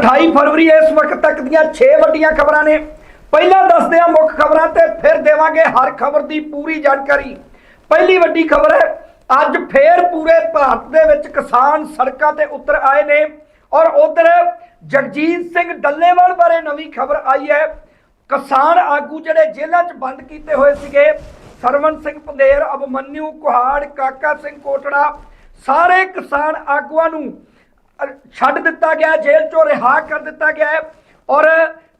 28 ਫਰਵਰੀ ਇਸ ਵਕਤ ਤੱਕ ਦੀਆਂ 6 ਵੱਡੀਆਂ ਖਬਰਾਂ ਨੇ। ਪਹਿਲਾਂ ਦੱਸਦੇ ਹਾਂ ਮੁੱਖ ਖਬਰਾਂ ਤੇ ਫਿਰ ਦੇਵਾਂਗੇ ਹਰ ਖਬਰ ਦੀ ਪੂਰੀ ਜਾਣਕਾਰੀ। ਪਹਿਲੀ ਵੱਡੀ ਖਬਰ ਹੈ, ਅੱਜ ਫੇਰ ਪੂਰੇ ਭਾਰਤ ਦੇ ਵਿੱਚ ਕਿਸਾਨ ਸੜਕਾਂ ਤੇ ਉਤਰ ਆਏ ਨੇ ਔਰ ਉਧਰ ਜਗਜੀਤ ਸਿੰਘ ਡੱਲੇਵਾਲ ਬਾਰੇ ਨਵੀਂ ਖਬਰ ਆਈ ਹੈ। ਕਿਸਾਨ ਆਗੂ ਜਿਹੜੇ ਜੇਲ੍ਹਾਂ 'ਚ ਬੰਦ ਕੀਤੇ ਹੋਏ ਸੀਗੇ ਸਰਵਨ ਸਿੰਘ ਪੰਦੇਰ ਅਬਮਨਿਊ ਕੁਹਾੜ, ਕਾਕਾ ਸਿੰਘ ਕੋਟੜਾ, ਸਾਰੇ ਕਿਸਾਨ ਆਗੂਆਂ ਨੂੰ ਛੱਡ ਦਿੱਤਾ ਗਿਆ, ਜੇਲ੍ਹ 'ਚੋਂ ਰਿਹਾ ਕਰ ਦਿੱਤਾ ਗਿਆ ਹੈ ਔਰ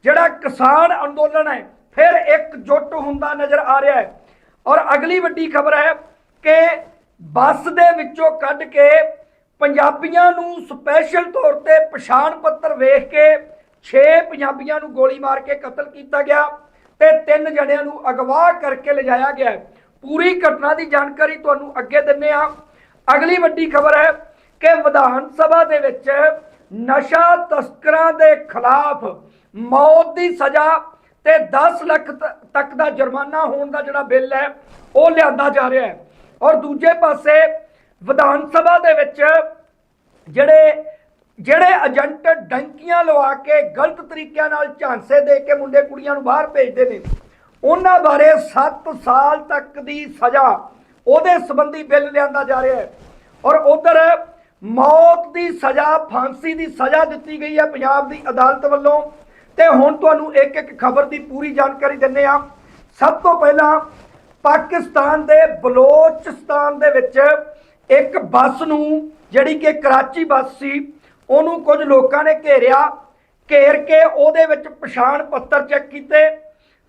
ਜਿਹੜਾ ਕਿਸਾਨ ਅੰਦੋਲਨ ਹੈ, ਫਿਰ ਇੱਕ ਜੁੱਟ ਹੁੰਦਾ ਨਜ਼ਰ ਆ ਰਿਹਾ ਹੈ। ਔਰ ਅਗਲੀ ਵੱਡੀ ਖਬਰ ਹੈ ਕਿ ਬੱਸ ਦੇ ਵਿੱਚੋਂ ਕੱਢ ਕੇ ਪੰਜਾਬੀਆਂ ਨੂੰ ਸਪੈਸ਼ਲ ਤੌਰ ਤੇ ਪਛਾਣ ਪੱਤਰ ਵੇਖ ਕੇ 6 ਪੰਜਾਬੀਆਂ ਨੂੰ ਗੋਲੀ ਮਾਰ ਕੇ ਕਤਲ ਕੀਤਾ ਗਿਆ ਤੇ ਤਿੰਨ ਜਣਿਆਂ ਨੂੰ ਅਗਵਾ ਕਰਕੇ ਲਿਜਾਇਆ ਗਿਆ ਪੂਰੀ ਘਟਨਾ ਦੀ ਜਾਣਕਾਰੀ ਤੁਹਾਨੂੰ ਅੱਗੇ ਦਿੰਨੇ ਆ ਅਗਲੀ ਵੱਡੀ ਖਬਰ ਹੈ ਕਿ ਵਿਧਾਨ ਸਭਾ ਦੇ ਵਿੱਚ ਨਸ਼ਾ ਤਸਕਰਾਂ ਦੇ ਖਿਲਾਫ ਮੌਤ ਦੀ ਸਜ਼ਾ ਤੇ 10 ਲੱਖ ਤ- ਤੱਕ ਦਾ ਜੁਰਮਾਨਾ ਹੋਣ ਦਾ ਜਿਹੜਾ ਬਿੱਲ ਹੈ, ਉਹ ਲਿਆਂਦਾ ਜਾ ਰਿਹਾ ਹੈ। ਔਰ ਦੂਜੇ ਪਾਸੇ ਵਿਧਾਨ ਸਭਾ ਦੇ ਵਿੱਚ ਜਿਹੜੇ ਜਿਹੜੇ ਏਜੰਟ ਡੰਕੀਆਂ ਲਵਾ ਕੇ ਗਲਤ ਤਰੀਕਿਆਂ ਨਾਲ ਝਾਂਸੇ ਦੇ ਕੇ ਮੁੰਡੇ ਕੁੜੀਆਂ ਨੂੰ ਬਾਹਰ ਭੇਜਦੇ ਨੇ, ਉਹਨਾਂ ਬਾਰੇ 7 ਸਾਲ ਤੱਕ ਦੀ ਸਜ਼ਾ ਉਹਦੇ ਸੰਬੰਧੀ ਬਿੱਲ ਲਿਆਂਦਾ ਜਾ ਰਿਹਾ ਹੈ। ਔਰ ਉਧਰ ਮੌਤ ਦੀ ਸਜ਼ਾ, ਫਾਂਸੀ ਦੀ ਸਜ਼ਾ ਦਿੱਤੀ ਗਈ ਹੈ ਪੰਜਾਬ ਦੀ ਅਦਾਲਤ ਵੱਲੋਂ। ਤੇ ਹੁਣ ਤੁਹਾਨੂੰ ਇੱਕ ਇੱਕ ਖਬਰ ਦੀ ਪੂਰੀ ਜਾਣਕਾਰੀ ਦਿੰਨੇ ਆ ਸਭ ਤੋਂ ਪਹਿਲਾਂ ਪਾਕਿਸਤਾਨ ਦੇ ਬਲੋਚਿਸਤਾਨ ਦੇ ਵਿੱਚ ਇੱਕ ਬੱਸ ਨੂੰ, ਜਿਹੜੀ ਕਿ ਕਰਾਚੀ ਬੱਸ ਸੀ, ਉਹਨੂੰ ਕੁਝ ਲੋਕਾਂ ਨੇ ਘੇਰਿਆ, ਘੇਰ ਕੇ ਉਹਦੇ ਵਿੱਚ ਪਛਾਣ ਪੱਤਰ ਚੈੱਕ ਕੀਤੇ।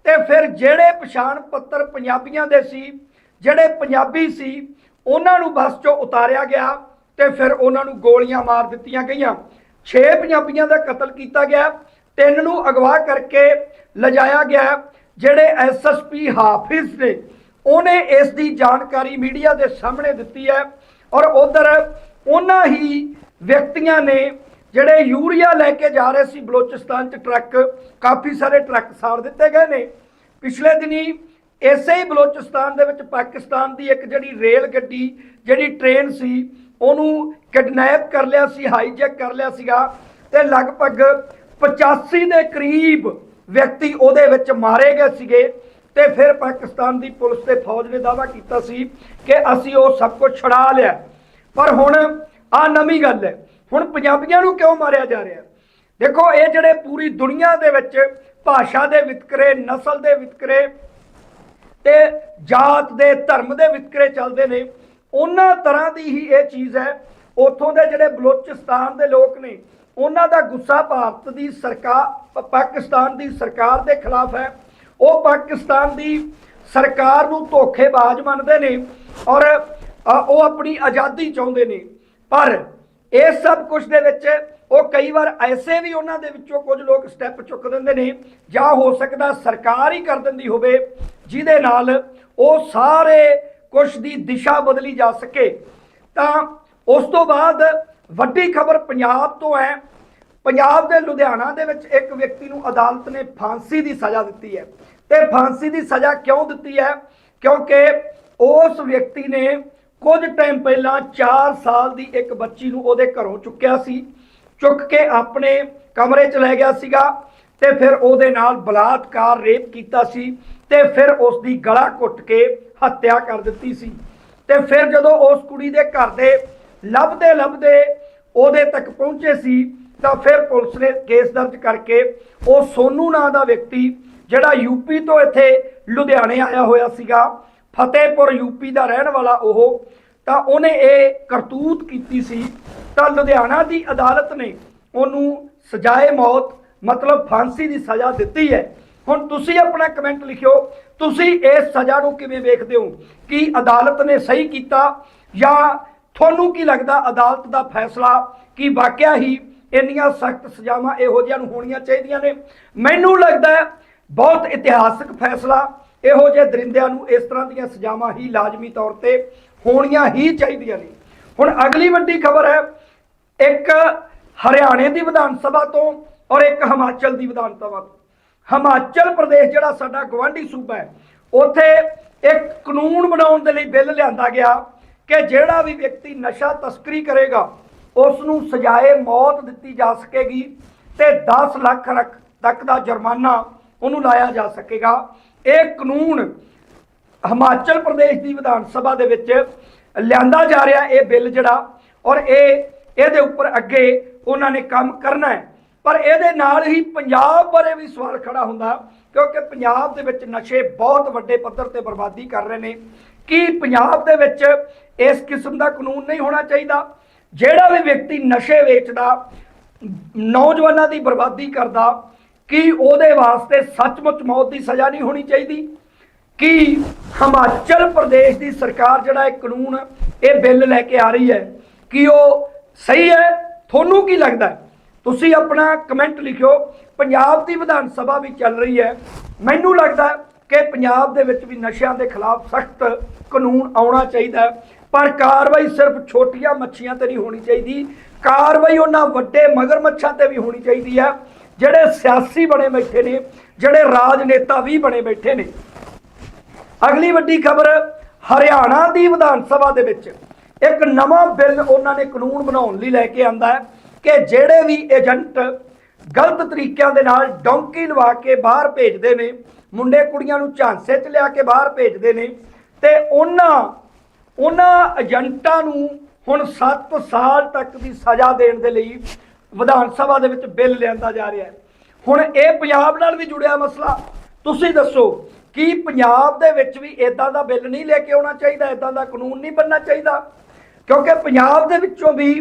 ਤੇ ਫਿਰ ਜਿਹੜੇ ਪਛਾਣ ਪੱਤਰ ਪੰਜਾਬੀਆਂ ਦੇ ਸੀ, ਜਿਹੜੇ ਪੰਜਾਬੀ ਸੀ, ਉਹਨਾਂ ਨੂੰ ਬੱਸ 'ਚੋਂ ਉਤਾਰਿਆ ਗਿਆ। ਤੇ ਫਿਰ ਉਹਨਾਂ ਨੂੰ ਗੋਲੀਆਂ ਮਾਰ ਦਿੱਤੀਆਂ ਗਈਆਂ। 6 ਪੰਜਾਬੀਆਂ ਦਾ ਕਤਲ ਕੀਤਾ ਗਿਆ। ਤਿੰਨ ਨੂੰ ਅਗਵਾ ਕਰਕੇ ਲਿਜਾਇਆ ਗਿਆ। ਜਿਹੜੇ ਐਸਐਸਪੀ ਹਾਫਿਜ਼ ਨੇ, ਉਹਨੇ ਇਸ ਦੀ ਜਾਣਕਾਰੀ ਮੀਡੀਆ ਦੇ ਸਾਹਮਣੇ ਦਿੱਤੀ ਹੈ ਔਰ ਉਧਰ ਉਹਨਾਂ ਹੀ ਵਿਅਕਤੀਆਂ ਨੇ ਜਿਹੜੇ ਯੂਰੀਆ ਲੈ ਕੇ ਜਾ ਰਹੇ ਸੀ ਬਲੋਚਿਸਤਾਨ ਚ ਟਰੱਕ, ਕਾਫੀ ਸਾਰੇ ਟਰੱਕ ਸਾੜ ਦਿੱਤੇ ਗਏ ਨੇ। ਪਿਛਲੇ ਦਿਨੀ ਇਸੇ ਹੀ ਬਲੋਚਿਸਤਾਨ ਦੇ ਵਿੱਚ ਪਾਕਿਸਤਾਨ ਦੀ ਇੱਕ ਜਿਹੜੀ ਰੇਲ ਗੱਡੀ, ਜਿਹੜੀ ਟ੍ਰੇਨ ਸੀ ਉਹਨੂੰ ਕਿਡਨੈਪ ਕਰ ਲਿਆ ਸੀ ਹਾਈਜੈਕ ਕਰ ਲਿਆ ਸੀਗਾ ਤੇ ਲਗਭਗ 85 ਦੇ ਕਰੀਬ ਵਿਅਕਤੀ ਉਹਦੇ ਵਿੱਚ ਮਾਰੇ ਗਏ ਸੀਗੇ ਤੇ ਫਿਰ ਪਾਕਿਸਤਾਨ ਦੀ ਪੁਲਿਸ ਤੇ ਫੌਜ ਨੇ ਦਾਅਵਾ ਕੀਤਾ ਸੀ ਕਿ ਅਸੀਂ ਉਹ ਸਭ ਕੁਝ ਛੁਡਾ ਲਿਆ। ਪਰ ਹੁਣ ਆ ਨਵੀਂ ਗੱਲ ਹੈ, ਹੁਣ ਪੰਜਾਬੀਆਂ ਨੂੰ ਕਿਉਂ ਮਾਰਿਆ ਜਾ ਰਿਹਾ? ਦੇਖੋ, ਇਹ ਜਿਹੜੇ ਪੂਰੀ ਦੁਨੀਆ ਦੇ ਵਿੱਚ ਭਾਸ਼ਾ ਦੇ ਵਿਤਕਰੇ, ਨਸਲ ਦੇ ਵਿਤਕਰੇ ਤੇ ਜਾਤ ਦੇ ਧਰਮ ਦੇ ਵਿਤਕਰੇ ਚੱਲਦੇ ਨੇ ਉਹਨਾਂ ਤਰ੍ਹਾਂ ਦੀ ਹੀ ਇਹ ਚੀਜ਼ ਹੈ। ਉੱਥੋਂ ਦੇ ਜਿਹੜੇ ਬਲੋਚਿਸਤਾਨ ਦੇ ਲੋਕ ਨੇ, ਉਹਨਾਂ ਦਾ ਗੁੱਸਾ ਭਾਰਤ ਦੀ ਸਰਕਾਰ ਪਾਕਿਸਤਾਨ ਦੀ ਸਰਕਾਰ ਦੇ ਖਿਲਾਫ ਹੈ। ਉਹ ਪਾਕਿਸਤਾਨ ਦੀ ਸਰਕਾਰ ਨੂੰ ਧੋਖੇਬਾਜ਼ ਮੰਨਦੇ ਨੇ ਔਰ ਉਹ ਆਪਣੀ ਆਜ਼ਾਦੀ ਚਾਹੁੰਦੇ ਨੇ। ਪਰ ਇਹ ਸਭ ਕੁਝ ਦੇ ਵਿੱਚ ਉਹ ਕਈ ਵਾਰ ਐਸੇ ਵੀ ਉਹਨਾਂ ਦੇ ਵਿੱਚੋਂ ਕੁਝ ਲੋਕ ਸਟੈਪ ਚੁੱਕ ਦਿੰਦੇ ਨੇ, ਜਾਂ ਹੋ ਸਕਦਾ ਸਰਕਾਰ ਹੀ ਕਰ ਦਿੰਦੀ ਹੋਵੇ, ਜਿਹਦੇ ਨਾਲ ਉਹ ਸਾਰੇ ਕੁਛ ਦੀ ਦਿਸ਼ਾ ਬਦਲੀ ਜਾ ਸਕੇ, ਤਾਂ ਉਸ ਤੋਂ ਬਾਅਦ ਵੱਡੀ ਖਬਰ ਪੰਜਾਬ ਤੋਂ ਹੈ। ਪੰਜਾਬ ਦੇ ਲੁਧਿਆਣਾ ਦੇ ਵਿੱਚ ਇੱਕ ਵਿਅਕਤੀ ਨੂੰ ਅਦਾਲਤ ਨੇ ਫਾਂਸੀ ਦੀ ਸਜ਼ਾ ਦਿੱਤੀ ਹੈ। ਤੇ ਫਾਂਸੀ ਦੀ ਸਜ਼ਾ ਕਿਉਂ ਦਿੱਤੀ ਹੈ? ਕਿਉਂਕਿ ਉਸ ਵਿਅਕਤੀ ਨੇ ਕੁਝ ਟਾਈਮ ਪਹਿਲਾਂ 4 ਸਾਲ ਦੀ ਇੱਕ ਬੱਚੀ ਨੂੰ ਉਹਦੇ ਘਰੋਂ ਚੁੱਕਿਆ ਸੀ, ਚੁੱਕ ਕੇ ਆਪਣੇ ਕਮਰੇ 'ਚ ਲੈ ਗਿਆ ਸੀਗਾ ਤੇ ਫਿਰ ਉਹਦੇ ਨਾਲ ਬਲਾਤਕਾਰ, ਰੇਪ ਕੀਤਾ ਸੀ ਤੇ ਫਿਰ ਉਸ ਦੀ ਗਲਾ ਘੁੱਟ ਕੇ ਹੱਤਿਆ ਕਰ ਦਿੱਤੀ ਸੀ। ਤੇ ਫਿਰ ਜਦੋਂ ਉਸ ਕੁੜੀ ਦੇ ਘਰ ਦੇ ਲੱਭਦੇ ਲੱਭਦੇ ਉਹਦੇ ਤੱਕ ਪਹੁੰਚੇ ਸੀ, ਤਾਂ ਫਿਰ ਪੁਲਿਸ ਨੇ ਕੇਸ ਦਰਜ ਕਰਕੇ ਉਹ ਸੋਨੂ ਨਾਂ ਦਾ ਵਿਅਕਤੀ, ਜਿਹੜਾ ਯੂਪੀ ਤੋਂ ਇੱਥੇ ਲੁਧਿਆਣੇ ਆਇਆ ਹੋਇਆ ਸੀਗਾ, ਫਤਿਹਪੁਰ ਯੂਪੀ ਦਾ ਰਹਿਣ ਵਾਲਾ ਉਹ, ਤਾਂ ਉਹਨੇ ਇਹ ਕਰਤੂਤ ਕੀਤੀ ਸੀ। ਤਾਂ ਲੁਧਿਆਣਾ ਦੀ ਅਦਾਲਤ ਨੇ ਉਹਨੂੰ ਸਜ਼ਾਏ ਮੌਤ, ਮਤਲਬ ਫਾਂਸੀ ਦੀ ਸਜ਼ਾ ਦਿੱਤੀ ਹੈ। ਹੁਣ ਤੁਸੀਂ ਆਪਣਾ ਕਮੈਂਟ ਲਿਖਿਓ, ਤੁਸੀਂ ਇਸ ਸਜ਼ਾ ਨੂੰ ਕਿਵੇਂ ਵੇਖਦੇ ਹੋ? ਕਿ ਅਦਾਲਤ ਨੇ ਸਹੀ ਕੀਤਾ ਜਾਂ ਤੁਹਾਨੂੰ ਕੀ ਲੱਗਦਾ ਅਦਾਲਤ ਦਾ ਫੈਸਲਾ? ਕਿ ਵਾਕਿਆ ਹੀ ਇੰਨੀਆਂ ਸਖਤ ਸਜ਼ਾਵਾਂ ਇਹੋ ਜਿਹੀਆਂ ਨੂੰ ਹੋਣੀਆਂ ਚਾਹੀਦੀਆਂ ਨੇ? ਮੈਨੂੰ ਲੱਗਦਾ ਹੈ ਬਹੁਤ ਇਤਿਹਾਸਕ ਫੈਸਲਾ, ਇਹੋ ਜਿਹੇ ਦਰਿੰਦਿਆਂ ਨੂੰ ਇਸ ਤਰ੍ਹਾਂ ਦੀਆਂ ਸਜ਼ਾਵਾਂ ਹੀ ਲਾਜ਼ਮੀ ਤੌਰ ਤੇ ਹੋਣੀਆਂ ਹੀ ਚਾਹੀਦੀਆਂ ਨੇ। ਹੁਣ ਅਗਲੀ ਵੱਡੀ ਖਬਰ ਹੈ, ਇੱਕ ਹਰਿਆਣੇ ਦੀ ਵਿਧਾਨ ਸਭਾ ਤੋਂ ਔਰ ਇੱਕ ਹਿਮਾਚਲ ਦੀ ਵਿਧਾਨ ਸਭਾ ਤੋਂ। ਹਿਮਾਚਲ ਪ੍ਰਦੇਸ਼ ਜਿਹੜਾ ਸਾਡਾ ਗਵਾਂਢੀ ਸੂਬਾ ਹੈ, ਉੱਥੇ ਇੱਕ ਕਾਨੂੰਨ ਬਣਾਉਣ ਦੇ ਲਈ ਬਿੱਲ ਲਿਆਂਦਾ ਗਿਆ ਕਿ ਜਿਹੜਾ ਵੀ ਵਿਅਕਤੀ ਨਸ਼ਾ ਤਸਕਰੀ ਕਰੇਗਾ ਉਸ ਨੂੰ ਸਜ਼ਾਏ ਮੌਤ ਦਿੱਤੀ ਜਾ ਸਕੇਗੀ ਤੇ 10 ਲੱਖ ਰਕ- ਤੱਕ ਦਾ ਜੁਰਮਾਨਾ ਉਹਨੂੰ ਲਾਇਆ ਜਾ ਸਕੇਗਾ। ਇਹ ਕਾਨੂੰਨ ਹਿਮਾਚਲ ਪ੍ਰਦੇਸ਼ ਦੀ ਵਿਧਾਨ ਸਭਾ ਦੇ ਵਿੱਚ ਲਿਆਂਦਾ ਜਾ ਰਿਹਾ, ਇਹ ਬਿੱਲ ਜਿਹੜਾ ਔਰ ਇਹ, ਇਹਦੇ ਉੱਪਰ ਅੱਗੇ ਉਹਨਾਂ ਨੇ ਕੰਮ ਕਰਨਾ ਹੈ। ਪਰ ਇਹਦੇ ਨਾਲ ਹੀ ਪੰਜਾਬ ਬਾਰੇ ਵੀ ਸਵਾਲ ਖੜਾ ਹੁੰਦਾ, ਕਿਉਂਕਿ ਪੰਜਾਬ ਦੇ ਵਿੱਚ ਨਸ਼ੇ ਬਹੁਤ ਵੱਡੇ ਪੱਧਰ ਤੇ ਬਰਬਾਦੀ ਕਰ ਰਹੇ ਨੇ। ਕੀ ਪੰਜਾਬ ਦੇ ਵਿੱਚ ਇਸ ਕਿਸਮ ਦਾ ਕਾਨੂੰਨ ਨਹੀਂ ਹੋਣਾ ਚਾਹੀਦਾ? ਜਿਹੜਾ ਵੀ ਵਿਅਕਤੀ ਨਸ਼ੇ ਵੇਚਦਾ, ਨੌਜਵਾਨਾਂ ਦੀ ਬਰਬਾਦੀ ਕਰਦਾ, ਕੀ ਉਹਦੇ ਵਾਸਤੇ ਸੱਚਮੁੱਚ ਮੌਤ ਦੀ ਸਜ਼ਾ ਨਹੀਂ ਹੋਣੀ ਚਾਹੀਦੀ? ਕੀ ਹਿਮਾਚਲ ਪ੍ਰਦੇਸ਼ ਦੀ ਸਰਕਾਰ ਜਿਹੜਾ ਇਹ ਕਾਨੂੰਨ, ਇਹ ਬਿੱਲ ਲੈ ਕੇ ਆ ਰਹੀ ਹੈ, ਕਿ ਉਹ ਸਹੀ ਹੈ? ਤੁਹਾਨੂੰ ਕੀ ਲੱਗਦਾ ਤੁਸੀਂ ਆਪਣਾ ਕਮੈਂਟ ਲਿਖਿਓ। ਪੰਜਾਬ ਦੀ ਵਿਧਾਨ ਸਭਾ ਵੀ ਚੱਲ ਰਹੀ ਹੈ। ਮੈਨੂੰ ਲੱਗਦਾ ਕਿ ਪੰਜਾਬ ਦੇ ਵਿੱਚ ਵੀ ਨਸ਼ਿਆਂ ਦੇ ਖਿਲਾਫ ਸਖਤ ਕਾਨੂੰਨ ਆਉਣਾ ਚਾਹੀਦਾ ਪਰ ਕਾਰਵਾਈ ਸਿਰਫ ਛੋਟੀਆਂ ਮੱਛੀਆਂ ਤੇ ਨਹੀਂ ਹੋਣੀ ਚਾਹੀਦੀ। ਕਾਰਵਾਈ ਉਹਨਾਂ ਵੱਡੇ ਮਗਰਮੱਛਾਂ ਤੇ ਵੀ ਹੋਣੀ ਚਾਹੀਦੀ ਹੈ। ਜਿਹੜੇ ਸਿਆਸੀ ਬਣੇ ਬੈਠੇ ਨੇ, ਜਿਹੜੇ ਰਾਜਨੇਤਾ ਵੀ ਬਣੇ ਬੈਠੇ ਨੇ। ਅਗਲੀ ਵੱਡੀ ਖਬਰ, ਹਰਿਆਣਾ ਦੀ ਵਿਧਾਨ ਸਭਾ ਦੇ ਵਿੱਚ ਇੱਕ ਨਵਾਂ ਬਿੱਲ ਉਹਨਾਂ ਨੇ ਕਾਨੂੰਨ ਬਣਾਉਣ ਲਈ ਲੈ ਕੇ ਆਂਦਾ ਹੈ। ਕਿ ਜਿਹੜੇ ਵੀ ਏਜੰਟ ਗਲਤ ਤਰੀਕਿਆਂ ਦੇ ਨਾਲ ਡੌਂਕੀ ਲਵਾ ਕੇ ਬਾਹਰ ਭੇਜਦੇ ਨੇ, ਮੁੰਡੇ ਕੁੜੀਆਂ ਨੂੰ ਝਾਂਸੇ 'ਚ ਲਿਆ ਕੇ ਬਾਹਰ ਭੇਜਦੇ ਨੇ, ਤੇ ਉਹਨਾਂ ਉਹਨਾਂ ਏਜੰਟਾਂ ਨੂੰ ਹੁਣ 7 ਸਾਲ ਤੱਕ ਦੀ ਸਜ਼ਾ ਦੇਣ ਦੇ ਲਈ ਵਿਧਾਨ ਸਭਾ ਦੇ ਵਿੱਚ ਬਿੱਲ ਲਿਆਂਦਾ ਜਾ ਰਿਹਾ ਹੈ। ਹੁਣ ਇਹ ਪੰਜਾਬ ਨਾਲ ਵੀ ਜੁੜਿਆ ਮਸਲਾ। ਤੁਸੀਂ ਦੱਸੋ, ਕੀ ਪੰਜਾਬ ਦੇ ਵਿੱਚ ਵੀ ਇਦਾਂ ਦਾ ਬਿੱਲ ਨਹੀਂ ਲੈ ਕੇ ਆਉਣਾ ਚਾਹੀਦਾ ਇਦਾਂ ਦਾ ਕਾਨੂੰਨ ਨਹੀਂ ਬਣਨਾ ਚਾਹੀਦਾ? ਕਿਉਂਕਿ ਪੰਜਾਬ ਦੇ ਵਿੱਚੋਂ ਵੀ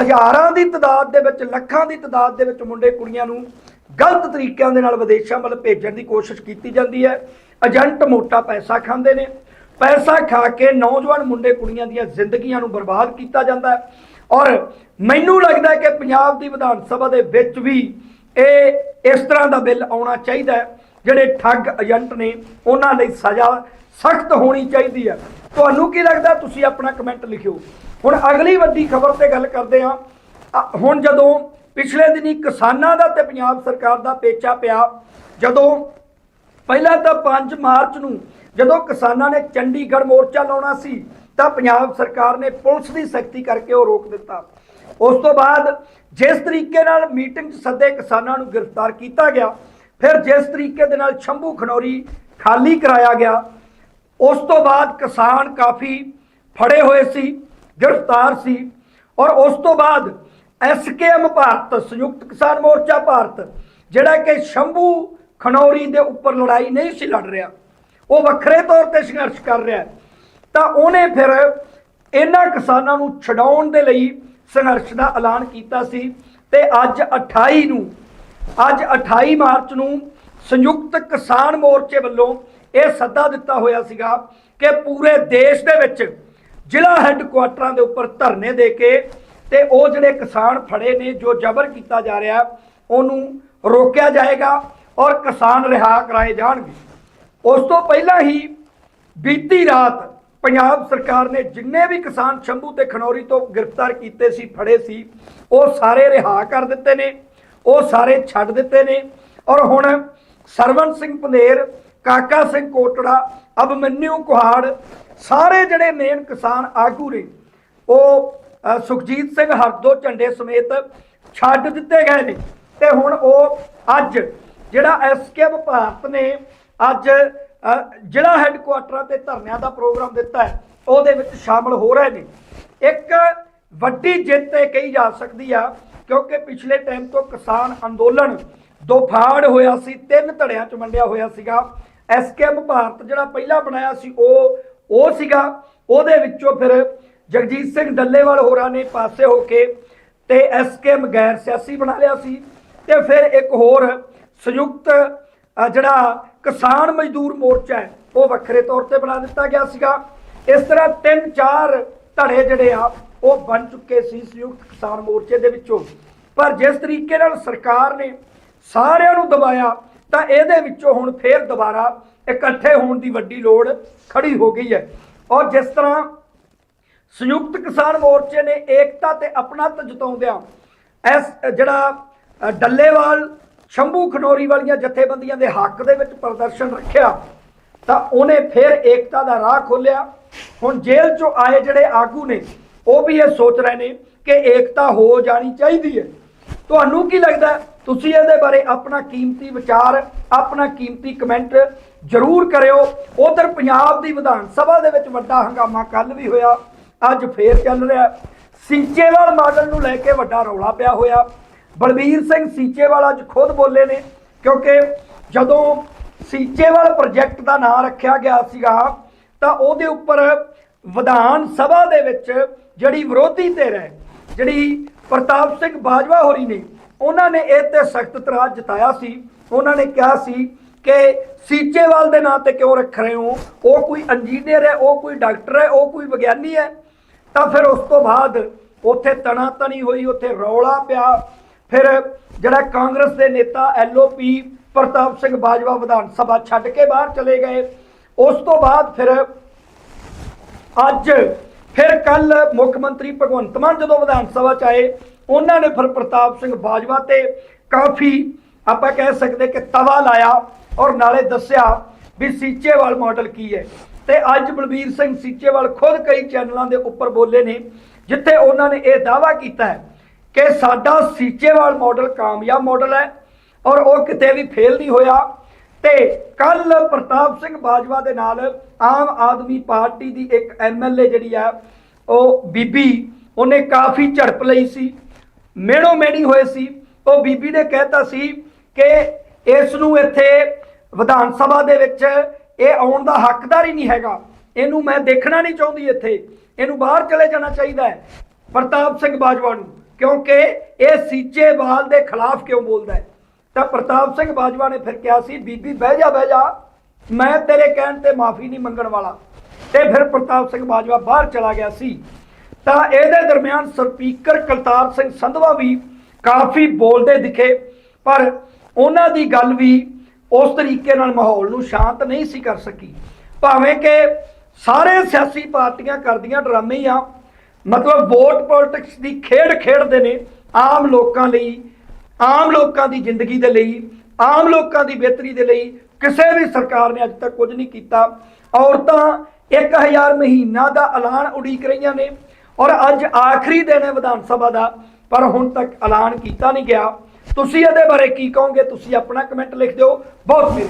ਹਜ਼ਾਰਾਂ ਦੀ ਤਦਾਦ ਦੇ ਵਿੱਚ, ਲੱਖਾਂ ਦੀ ਤਦਾਦ ਦੇ ਵਿੱਚ ਮੁੰਡੇ ਕੁੜੀਆਂ ਨੂੰ ਗਲਤ ਤਰੀਕਿਆਂ ਦੇ ਨਾਲ ਵਿਦੇਸ਼ਾਂ ਵੱਲ ਭੇਜਣ ਦੀ ਕੋਸ਼ਿਸ਼ ਕੀਤੀ ਜਾਂਦੀ ਹੈ। ਏਜੰਟ ਮੋਟਾ ਪੈਸਾ ਖਾਂਦੇ ਨੇ। ਪੈਸਾ ਖਾ ਕੇ ਨੌਜਵਾਨ ਮੁੰਡੇ ਕੁੜੀਆਂ ਦੀਆਂ ਜ਼ਿੰਦਗੀਆਂ ਨੂੰ ਬਰਬਾਦ ਕੀਤਾ ਜਾਂਦਾ ਹੈ। ਔਰ ਮੈਨੂੰ ਲੱਗਦਾ ਹੈ ਕਿ ਪੰਜਾਬ ਦੀ ਵਿਧਾਨ ਸਭਾ ਦੇ ਵਿੱਚ ਵੀ ਇਹ ਇਸ ਤਰ੍ਹਾਂ ਦਾ ਬਿੱਲ ਆਉਣਾ ਚਾਹੀਦਾ ਹੈ, ਜਿਹੜੇ ਠੱਗ ਏਜੰਟ ਨੇ, ਉਹਨਾਂ ਲਈ ਸਜ਼ਾ ਸਖਤ ਹੋਣੀ ਚਾਹੀਦੀ ਹੈ। ਤੁਹਾਨੂੰ ਕੀ ਲੱਗਦਾ ਤੁਸੀਂ ਆਪਣਾ ਕਮੈਂਟ ਲਿਖਿਓ। ਹੁਣ ਅਗਲੀ ਵੱਡੀ ਖਬਰ ਤੇ ਗੱਲ ਕਰਦੇ ਹਾਂ। ਅ- ਹੁਣ ਜਦੋਂ ਪਿਛਲੇ ਦਿਨੀ ਕਿਸਾਨਾਂ ਦਾ ਤੇ ਪੰਜਾਬ ਸਰਕਾਰ ਦਾ ਪੇਚਾ ਪਿਆ, ਜਦੋਂ ਪਹਿਲਾਂ ਤਾਂ 5 ਮਾਰਚ ਨੂੰ ਜਦੋਂ ਕਿਸਾਨਾਂ ਨੇ ਚੰਡੀਗੜ੍ਹ ਮੋਰਚਾ ਲਾਉਣਾ ਸੀ, ਤਾਂ ਪੰਜਾਬ ਸਰਕਾਰ ਨੇ ਪੁਲਿਸ ਦੀ ਸਖਤੀ ਕਰਕੇ ਉਹ ਰੋਕ ਦਿੱਤਾ। ਉਸ ਤੋਂ ਬਾਅਦ ਜਿਸ ਤਰੀਕੇ ਨਾਲ ਮੀਟਿੰਗ 'ਚ ਸੱਦੇ ਕਿਸਾਨਾਂ ਨੂੰ ਗ੍ਰਿਫਤਾਰ ਕੀਤਾ ਗਿਆ, ਫਿਰ ਜਿਸ ਤਰੀਕੇ ਦੇ ਨਾਲ ਸ਼ੰਭੂ ਖਨੌਰੀ ਖਾਲੀ ਕਰਾਇਆ ਗਿਆ, ਉਸ ਤੋਂ ਬਾਅਦ ਕਿਸਾਨ ਕਾਫੀ ਫੜੇ ਹੋਏ ਸੀ। ਗ੍ਰਿਫਤਾਰ ਸੀ ਔਰ ਉਸ ਤੋਂ ਬਾਅਦ ਐਸਕੇਐਮ ਭਾਰਤ, ਸੰਯੁਕਤ ਕਿਸਾਨ ਮੋਰਚਾ ਭਾਰਤ, ਜਿਹੜਾ ਕਿ ਸ਼ੰਭੂ ਖਨੌਰੀ ਦੇ ਉੱਪਰ ਲੜਾਈ ਨਹੀਂ ਸੀ ਲੜ ਰਿਹਾ, ਉਹ ਵੱਖਰੇ ਤੌਰ ਤੇ ਸੰਘਰਸ਼ ਕਰ ਰਿਹਾ ਤਾਂ ਉਹਨੇ ਫਿਰ ਇਹਨਾਂ ਕਿਸਾਨਾਂ ਨੂੰ ਛਡਾਉਣ ਦੇ ਲਈ ਸੰਘਰਸ਼ ਦਾ ਐਲਾਨ ਕੀਤਾ ਸੀ ਤੇ ਅੱਜ 28 ਨੂੰ, ਅੱਜ 28 ਮਾਰਚ ਨੂੰ ਸੰਯੁਕਤ ਕਿਸਾਨ ਮੋਰਚੇ ਵੱਲੋਂ ਇਹ ਸੱਦਾ ਦਿੱਤਾ ਹੋਇਆ ਸੀਗਾ ਕਿ ਪੂਰੇ ਦੇਸ਼ ਦੇ ਵਿੱਚ ਜ਼ਿਲ੍ਹਾ ਹੈੱਡਕੁਆਟਰਾਂ ਦੇ ਉੱਪਰ ਧਰਨੇ ਦੇ ਕੇ ਤੇ ਉਹ ਜਿਹੜੇ ਕਿਸਾਨ ਫੜੇ ਨੇ, ਜੋ ਜ਼ਬਰ ਕੀਤਾ ਜਾ ਰਿਹਾ, ਉਹਨੂੰ ਰੋਕਿਆ ਜਾਏਗਾ ਔਰ ਕਿਸਾਨ ਰਿਹਾ ਕਰਾਏ ਜਾਣਗੇ। ਉਸ ਤੋਂ ਪਹਿਲਾਂ ਹੀ ਬੀਤੀ ਰਾਤ ਪੰਜਾਬ ਸਰਕਾਰ ਨੇ ਜਿੰਨੇ ਵੀ ਕਿਸਾਨ ਸ਼ੰਭੂ ਤੇ ਖਨੌਰੀ ਤੋਂ ਗ੍ਰਿਫਤਾਰ ਕੀਤੇ ਸੀ, ਫੜੇ ਸੀ, ਉਹ ਸਾਰੇ ਰਿਹਾ ਕਰ ਦਿੱਤੇ ਨੇ, ਉਹ ਸਾਰੇ ਛੱਡ ਦਿੱਤੇ ਨੇ। ਔਰ ਹੁਣ ਸਰਵਨ ਸਿੰਘ ਪੰਧੇਰ ਕਾਕਾ ਸਿੰਘ ਕੋਟੜਾ ਅਭਮਨਿਊ ਕੁਹਾੜ ਸਾਰੇ ਜਿਹੜੇ ਮੇਨ ਕਿਸਾਨ ਆਗੂ ਨੇ ਉਹ ਸੁਖਜੀਤ ਸਿੰਘ ਹਰਦੋ ਝੰਡੇ ਸਮੇਤ ਛੱਡ ਦਿੱਤੇ ਗਏ ਨੇ। ਤੇ ਹੁਣ ਉਹ ਅੱਜ ਜਿਹੜਾ ਐਸਕੇਐਮ ਭਾਰਤ ਨੇ ਅੱਜ ਅ, ਜ਼ਿਲ੍ਹਾ ਹੈੱਡਕੁਆਟਰਾਂ ਤੇ ਧਰਨਿਆਂ ਦਾ ਪ੍ਰੋਗਰਾਮ ਦਿੱਤਾ ਹੈ ਉਹਦੇ ਵਿੱਚ ਸ਼ਾਮਲ ਹੋ ਰਹੇ ਨੇ। ਇੱਕ ਵੱਡੀ ਜਿੱਤ ਇਹ ਕਹੀ ਜਾ ਸਕਦੀ ਆ ਕਿਉਂਕਿ ਪਿਛਲੇ ਟਾਈਮ ਤੋਂ ਕਿਸਾਨ ਅੰਦੋਲਨ ਦੋਫਾੜ ਹੋਇਆ ਸੀ ਤਿੰਨ ਧੜਿਆਂ ਚ ਵੰਡਿਆ ਹੋਇਆ ਸੀਗਾ। ਐਸਕੇਐਮ ਭਾਰਤ ਜਿਹੜਾ ਪਹਿਲਾਂ ਬਣਾਇਆ ਸੀ ਉਹ ਉਹ ਸੀਗਾ, ਉਹਦੇ ਵਿੱਚੋਂ ਫਿਰ ਜਗਜੀਤ ਸਿੰਘ ਡੱਲੇਵਾਲ ਹੋਰਾਂ ਨੇ ਪਾਸੇ ਹੋ ਕੇ ਤੇ ਐਸਕੇਐਮ ਮਗੈਰ ਸਿਆਸੀ ਬਣਾ ਲਿਆ ਸੀ ਤੇ ਫਿਰ ਇੱਕ ਹੋਰ ਸੰਯੁਕਤ ਜਿਹੜਾ ਕਿਸਾਨ ਮਜ਼ਦੂਰ ਮੋਰਚਾ ਹੈ, ਉਹ ਵੱਖਰੇ ਤੌਰ ਤੇ ਬਣਾ ਦਿੱਤਾ ਗਿਆ ਸੀਗਾ। ਇਸ ਤਰ੍ਹਾਂ ਤਿੰਨ ਚਾਰ ਧੜੇ ਜਿਹੜੇ ਆ, ਉਹ ਬਣ ਚੁੱਕੇ ਸੀ ਸੰਯੁਕਤ ਕਿਸਾਨ ਮੋਰਚੇ ਦੇ ਵਿੱਚੋਂ। ਪਰ ਜਿਸ ਤਰੀਕੇ ਨਾਲ ਸਰਕਾਰ ਨੇ ਸਾਰਿਆਂ ਨੂੰ ਦਬਾਇਆ ਤਾਂ ਇਹਦੇ ਵਿੱਚੋਂ ਹੁਣ ਫੇਰ ਦੁਬਾਰਾ ਇਕੱਠੇ ਹੋਣ ਦੀ ਵੱਡੀ ਲੋੜ ਖੜੀ ਹੋ ਗਈ ਹੈ। ਔਰ ਜਿਸ ਤਰ੍ਹਾਂ ਸੰਯੁਕਤ ਕਿਸਾਨ ਮੋਰਚੇ ਨੇ ਏਕਤਾ ਤੇ ਆਪਣਤ ਜਤਾਉਂਦਿਆਂ ਇਸ, ਜਿਹੜਾ ਡੱਲੇਵਾਲ, ਸ਼ੰਭੂ ਖਨੌਰੀ ਵਾਲੀਆਂ ਜਥੇਬੰਦੀਆਂ ਦੇ ਹੱਕ ਦੇ ਵਿੱਚ ਪ੍ਰਦਰਸ਼ਨ ਰੱਖਿਆ, ਤਾਂ ਉਹਨੇ ਫਿਰ ਏਕਤਾ ਦਾ ਰਾਹ ਖੋਲਿਆ ਹੁਣ ਜੇਲ੍ਹ ਚੋਂ ਆਏ ਜਿਹੜੇ ਆਗੂ ਨੇ, ਉਹ ਵੀ ਇਹ ਸੋਚ ਰਹੇ ਨੇ ਕਿ ਏਕਤਾ ਹੋ ਜਾਣੀ ਚਾਹੀਦੀ ਹੈ। ਤੁਹਾਨੂੰ ਕੀ ਲੱਗਦਾ ਤੁਸੀਂ ਇਹਦੇ ਬਾਰੇ ਆਪਣਾ ਕੀਮਤੀ ਵਿਚਾਰ, ਆਪਣਾ ਕੀਮਤੀ ਕਮੈਂਟ ਜ਼ਰੂਰ ਕਰਿਓ ਉਧਰ ਪੰਜਾਬ ਦੀ ਵਿਧਾਨ ਸਭਾ ਦੇ ਵਿੱਚ ਵੱਡਾ ਹੰਗਾਮਾ ਕੱਲ ਵੀ ਹੋਇਆ, ਅੱਜ ਫੇਰ ਚੱਲ ਰਿਹਾ ਹੈ। ਸਿੰਚੇਵਾਲ ਮਾਡਲ ਨੂੰ ਲੈ ਕੇ ਵੱਡਾ ਰੌਲਾ ਪਿਆ ਹੋਇਆ ਬਲਬੀਰ ਸਿੰਘ ਸੀਚੇਵਾਲ ਅੱਜ ਖੁਦ ਬੋਲੇ ਨੇ, ਕਿਉਂਕਿ ਜਦੋਂ ਸਿੰਚੇਵਾਲ ਪ੍ਰੋਜੈਕਟ ਦਾ ਨਾਮ ਰੱਖਿਆ ਗਿਆ ਸੀਗਾ, ਤਾਂ ਉਹਦੇ ਉੱਪਰ ਵਿਧਾਨ ਸਭਾ ਦੇ ਵਿੱਚ ਜਿਹੜੀ ਵਿਰੋਧੀ ਧਿਰ ਹੈ, ਜਿਹੜੀ ਪ੍ਰਤਾਪ ਸਿੰਘ ਬਾਜਵਾ ਹੋਰੀ ਨੇ ਉਹਨਾਂ ਨੇ ਇਹ ਤੇ ਸਖਤ ਤਰਾਜ ਜਤਾਇਆ ਸੀ। ਉਹਨਾਂ ਨੇ ਕਿਹਾ ਸੀ ਕਿ ਸੀਚੇਵਾਲ ਦੇ ਨਾਂ ਤੇ ਕਿਉਂ ਰੱਖ ਰਹੇ ਹੋ? ਉਹ ਕੋਈ ਇੰਜੀਨੀਅਰ ਹੈ, ਉਹ ਕੋਈ ਡਾਕਟਰ ਹੈ, ਉਹ ਕੋਈ ਵਿਗਿਆਨੀ ਹੈ। ਤਾਂ ਫਿਰ ਉਸ ਤੋਂ ਬਾਅਦ ਉੱਥੇ ਤਣਾ ਤਣੀ ਹੋਈ, ਉੱਥੇ ਰੌਲਾ ਪਿਆ। ਫਿਰ ਜਿਹੜਾ ਕਾਂਗਰਸ ਦੇ ਨੇਤਾ ਐਲਓਪੀ ਪ੍ਰਤਾਪ ਸਿੰਘ ਬਾਜਵਾ ਵਿਧਾਨ ਸਭਾ ਛੱਡ ਕੇ ਬਾਹਰ ਚਲੇ ਗਏ। ਉਸ ਤੋਂ ਬਾਅਦ ਫਿਰ ਅੱਜ ਫਿਰ ਕੱਲ ਮੁੱਖ ਮੰਤਰੀ ਭਗਵੰਤ ਮਾਨ ਜਦੋਂ ਵਿਧਾਨ ਸਭਾ ਚ ਆਏ ਉਹਨਾਂ ਨੇ ਫਿਰ ਪ੍ਰਤਾਪ ਸਿੰਘ ਬਾਜਵਾ ਤੇ ਕਾਫੀ, ਆਪਾਂ ਕਹਿ ਸਕਦੇ ਕਿ ਤਵਾ ਲਾਇਆ ਔਰ ਨਾਲੇ ਦੱਸਿਆ ਵੀ ਸੀਚੇਵਾਲ ਮਾਡਲ ਕੀ ਹੈ। ਤੇ ਅੱਜ ਬਲਬੀਰ ਸਿੰਘ ਸੀਚੇਵਾਲ ਖੁਦ ਕਈ ਚੈਨਲਾਂ ਦੇ ਉੱਪਰ ਬੋਲੇ ਨੇ, ਜਿੱਥੇ ਉਹਨਾਂ ਨੇ ਇਹ ਦਾਵਾ ਕੀਤਾ ਹੈ ਕਿ ਸਾਡਾ ਸੀਚੇਵਾਲ ਮਾਡਲ ਕਾਮਯਾਬ ਮਾਡਲ ਹੈ ਔਰ ਉਹ ਕਿਤੇ ਵੀ ਫੇਲ ਨਹੀਂ ਹੋਇਆ। ਤੇ ਕੱਲ ਪ੍ਰਤਾਪ ਸਿੰਘ ਬਾਜਵਾ ਦੇ ਨਾਲ ਆਮ ਆਦਮੀ ਪਾਰਟੀ ਦੀ ਇੱਕ ਐਮਐਲਏ ਜਿਹੜੀ ਆ, ਉਹ ਬੀਬੀ, ਉਹਨੇ ਕਾਫੀ ਝੜਪ ਲਈ ਸੀ। ਮੇਣੋ ਮੇਣੀ ਹੋਏ ਸੀ। ਉਹ ਬੀਬੀ ਨੇ ਕਹਿਤਾ ਸੀ ਕਿ ਇਸ ਨੂੰ ਇੱਥੇ ਵਿਧਾਨ ਸਭਾ ਦੇ ਵਿੱਚ ਇਹ ਆਉਣ ਦਾ ਹੱਕਦਾਰ ਹੀ ਨਹੀਂ ਹੈਗਾ। ਇਹਨੂੰ ਮੈਂ ਦੇਖਣਾ ਨਹੀਂ ਚਾਹੁੰਦੀ ਇੱਥੇ। ਇਹਨੂੰ ਬਾਹਰ ਚਲੇ ਜਾਣਾ ਚਾਹੀਦਾ ਹੈ ਪ੍ਰਤਾਪ ਸਿੰਘ ਬਾਜਵਾ ਨੂੰ, ਕਿਉਂਕਿ ਇਹ ਸੀਚੇਵਾਲ ਦੇ ਖਿਲਾਫ ਕਿਉਂ ਬੋਲਦਾ ਹੈ? ਤਾਂ ਪ੍ਰਤਾਪ ਸਿੰਘ ਬਾਜਵਾ ਨੇ ਫਿਰ ਕਿਹਾ ਸੀ, ਬੀਬੀ, ਬਹਿ ਜਾ ਬਹਿ ਜਾ। ਮੈਂ ਤੇਰੇ ਕਹਿਣ ਤੇ ਮਾਫੀ ਨਹੀਂ ਮੰਗਣ ਵਾਲਾ। ਤੇ ਫਿਰ ਪ੍ਰਤਾਪ ਸਿੰਘ ਬਾਜਵਾ ਬਾਹਰ ਚਲਾ ਗਿਆ ਸੀ। ਤਾਂ ਇਹਦੇ ਦਰਮਿਆਨ ਸਪੀਕਰ ਕਲਤਾਰ ਸਿੰਘ ਸੰਧਵਾ ਵੀ ਕਾਫੀ ਬੋਲਦੇ ਦਿਖੇ, ਪਰ ਉਹਨਾਂ ਦੀ ਗੱਲ ਵੀ ਉਸ ਤਰੀਕੇ ਨਾਲ ਮਾਹੌਲ ਨੂੰ ਸ਼ਾਂਤ ਨਹੀਂ ਸੀ ਕਰ ਸਕੀ। ਭਾਵੇਂ ਕਿ ਸਾਰੇ ਸਿਆਸੀ ਪਾਰਟੀਆਂ ਕਰਦੀਆਂ ਡਰਾਮੇ ਹੀ ਆ ਮਤਲਬ ਵੋਟ ਪੋਲਿਟਿਕਸ ਦੀ ਖੇਡ ਖੇਡਦੇ ਨੇ, ਆਮ ਲੋਕਾਂ ਲਈ, ਆਮ ਲੋਕਾਂ ਦੀ ਜ਼ਿੰਦਗੀ ਦੇ ਲਈ, ਆਮ ਲੋਕਾਂ ਦੀ ਬਿਹਤਰੀ ਦੇ ਲਈ ਕਿਸੇ ਵੀ ਸਰਕਾਰ ਨੇ ਅੱਜ ਤੱਕ ਕੁਝ ਨਹੀਂ ਕੀਤਾ। ਔਰਤਾਂ 1000 ਮਹੀਨਾ ਦਾ ਐਲਾਨ ਉਡੀਕ ਰਹੀਆਂ ਨੇ। ਔਰ ਅੱਜ ਆਖਰੀ ਦਿਨ ਹੈ ਵਿਧਾਨ ਸਭਾ ਦਾ, ਪਰ ਹੁਣ ਤੱਕ ਐਲਾਨ ਕੀਤਾ ਨਹੀਂ ਗਿਆ। ਤੁਸੀਂ ਇਹਦੇ ਬਾਰੇ ਕੀ ਕਹੋਗੇ? ਤੁਸੀਂ ਆਪਣਾ ਕਮੈਂਟ ਲਿਖ ਦਿਓ। ਬਹੁਤ ਮਿਹਰਬਾਨੀ।